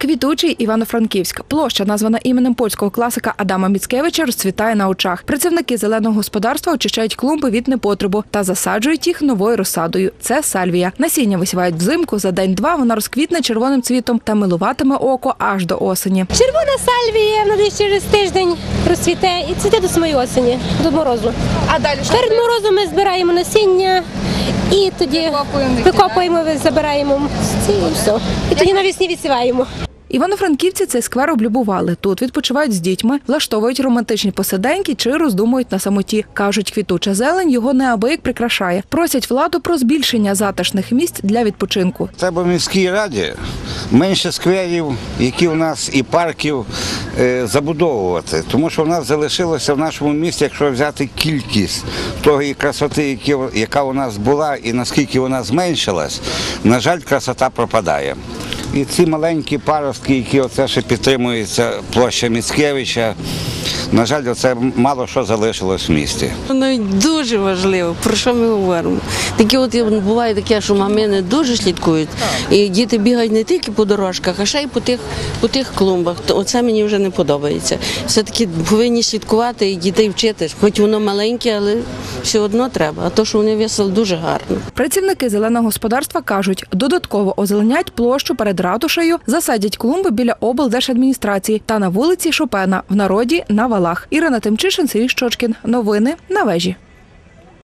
Квітучий Івано-Франківськ. Площа, названа іменем польського класика Адама Міцкевича, розцвітає на очах. Працівники зеленого господарства очищають клумби від непотребу та засаджують їх новою розсадою. Це сальвія. Насіння висівають взимку. За день-два вона розквітне червоним цвітом та милуватиме око аж до осені. Червона сальвія вона десь через тиждень розцвіте і цвіте до самої осені, до морозу. А далі Перед морозом ми збираємо насіння і тоді викопуємо, забираємо і все. І тоді навесні відсіваємо. Івано-франківці цей сквер облюбували. Тут відпочивають з дітьми, влаштовують романтичні посиденьки чи роздумують на самоті. кажуть, квітуча зелень його неабияк прикрашає. Просять владу про збільшення затишних місць для відпочинку. Треба в міській раді менше скверів, які в нас і парків е, забудовувати. Тому що в нас залишилося в нашому місті, якщо взяти кількість тої красоти, яка у нас була, і наскільки вона зменшилась, на жаль, красота пропадає. І ці маленькі паростки, які оце ще підтримуються площа Міцкевича, на жаль, оце мало що залишилось в місті. Навіть дуже важливо, про що ми говоримо. Такі от буває таке, що мами не дуже слідкують. І діти бігають не тільки по дорожках, а ще й по тих, по тих клумбах. Оце мені вже не подобається. Все-таки повинні слідкувати і дітей вчити. Хоч воно маленьке, але все одно треба. А то, що весело, дуже гарно. Працівники зеленого господарства кажуть, додатково озеленять площу перед ратушею, засадять клумби біля облдержадміністрації та на вулиці Шопена в народі на валах. Ірина Тимчишин, Сергій Щочкін. Новини на вежі.